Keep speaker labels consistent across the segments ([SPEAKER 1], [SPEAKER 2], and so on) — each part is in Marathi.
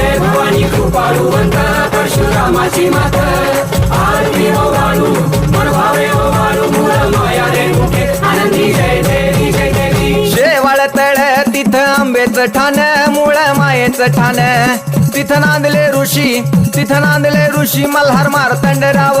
[SPEAKER 1] जय भवानी कृपाळूवंत परशुरामाची मात. आरती ओ वाळू मन भावे ओ मूळ माया रे मुखे. आनंदी जय देवी जय देवी. शेवाळ तळ तिथं आंबेचं ठाण मूळ मायेचं ठाण. तिथं नांदले ऋषी तिथं नांदले ऋषी मल्हार मारतंड राव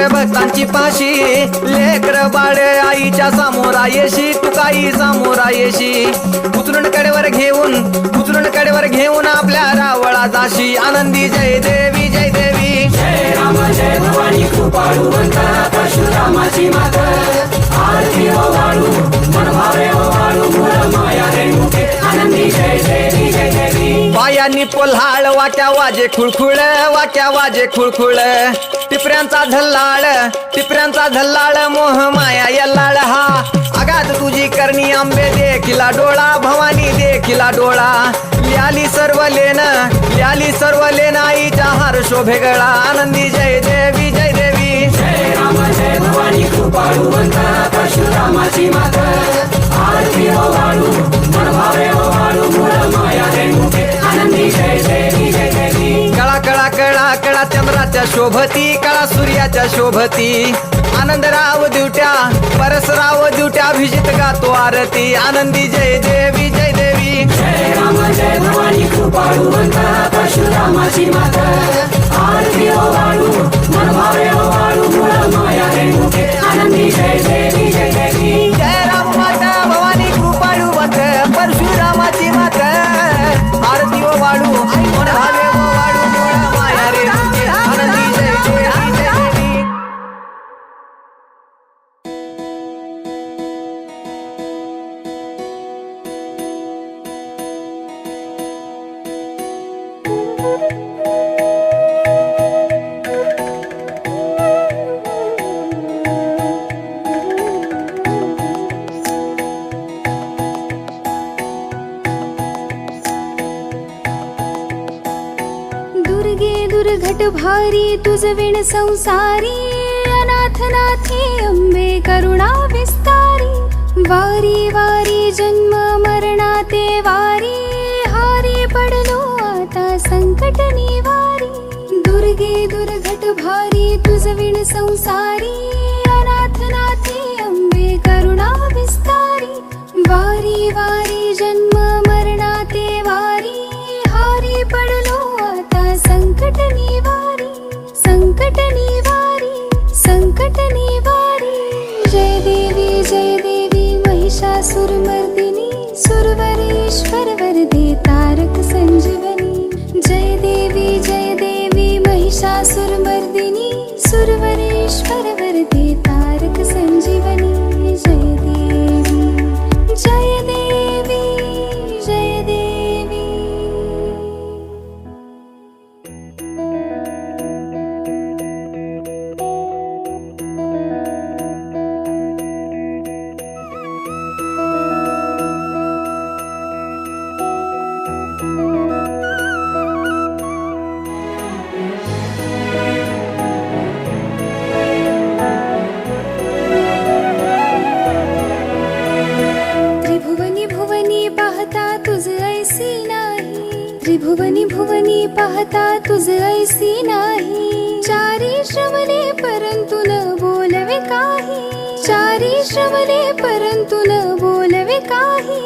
[SPEAKER 1] वाट भक्तांची पाशी लेकर बाळ आईच्या समोरा येशी तुकाई समोरा येशी उचलून कडेवर घेऊन उचलून कडेवर घेऊन आपल्या रावळा जाशी. आनंदी जय देवी जय देवी. जय राम जय भवानी कृपाळूवंत परशुरामाची मात. आरती ओ वाळू मन भावे ओ वाळू मूळ माया रेणुके आनंदी जय देवी जय देवी. पायांनी पोल्हाळ वाट्या वाजे खुळखुळ वाट्या वाजे खुळखुळ. टिपऱ्यांचा झल्लाळ टिपऱ्यांचा झल्लाळ मोह माया यल्लाळ हा. आगात तुझी करणी आंबे देखिला डोळा भवानी देखिला डोळा. ल्याली सर्व लेन ल्याली सर्व लेन आईच्या हार शोभे गळा. आनंदी जय देवी जय देवी जय जय भवानी परशुरामाची आरती मूळ माया रेणुके आनंदी जय देवी जय देवी. कळा कळा कळा कळा चंद्राच्या शोभती. सूर्याच्या शोभती. आनंदराव दिवट्या परसराव दिवट्या अभिजित गातो आरती. आनंदी जय देवी जय देवी. जय राम जय भवानी कृपाळूवंत परशुरामाची मात. आरती ओ वाळू मन भावे ओ वाळू मूळ माया रेणुके. आनंदी जय देवी जय देवी. जय राम माता भवानी कृपाळूवंत परशुरामाची मात आरती ओ वाळू मन
[SPEAKER 2] दुर्गे भारी तुझ विण संसारी अनाथनाथी अंबे करुणा विस्तारी वारी वारी जन्म मरणा ते वारी. भारी तुझ विण संसारी अनाथ अंबे करुणा विस्तारी वारी वारी जन्म पाहता तुझ ऐसी नाही. चारी श्रवणे परंतु न बोलवे काही. चारी श्रवणे परंतु न बोलवे काही.